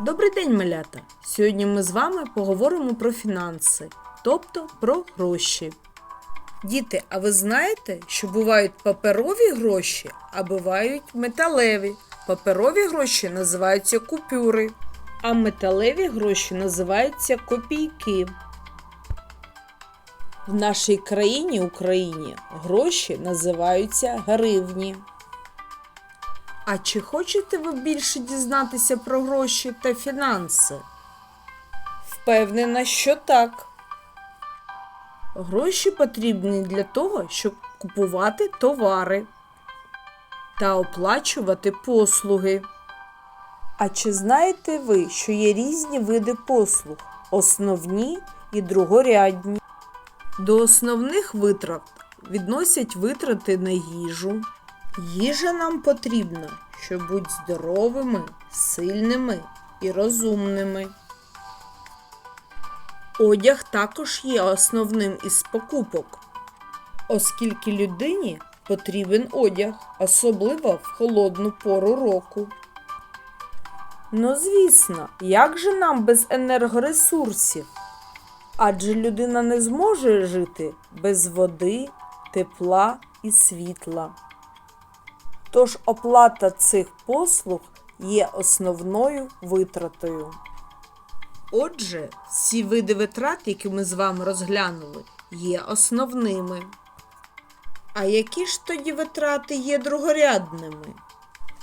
Добрий день, малята! Сьогодні ми з вами поговоримо про фінанси, тобто про гроші. Діти, а ви знаєте, що бувають паперові гроші, а бувають металеві. Паперові гроші називаються купюри, а металеві гроші називаються копійки. В нашій країні Україні гроші називаються гривні. А чи хочете ви більше дізнатися про гроші та фінанси? Впевнена, що так. Гроші потрібні для того, щоб купувати товари та оплачувати послуги. А чи знаєте ви, що є різні види послуг, основні і другорядні? До основних витрат відносять витрати на їжу. Їжа нам потрібна, щоб бути здоровими, сильними і розумними. Одяг також є основним із покупок, оскільки людині потрібен одяг, особливо в холодну пору року. Ну, звісно, як же нам без енергоресурсів? Адже людина не зможе жити без води, тепла і світла. Тож оплата цих послуг є основною витратою. Отже, всі види витрат, які ми з вами розглянули, є основними. А які ж тоді витрати є другорядними?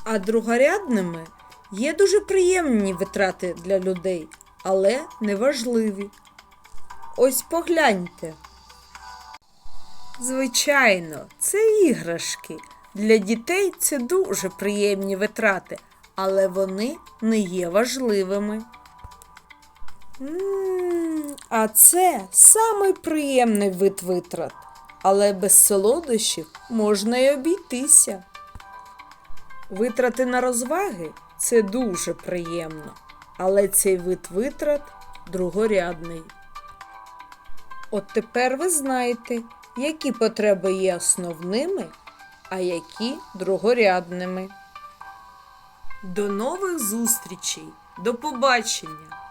А другорядними є дуже приємні витрати для людей, але неважливі. Ось погляньте. Звичайно, це іграшки. Для дітей це дуже приємні витрати, але вони не є важливими. М, А це самий приємний вид витрат, але без солодощів можна й обійтися. Витрати на розваги це дуже приємно, але цей вид витрат другорядний. От тепер ви знаєте, які потреби є основними, а які другорядними. До нових зустрічей! До побачення!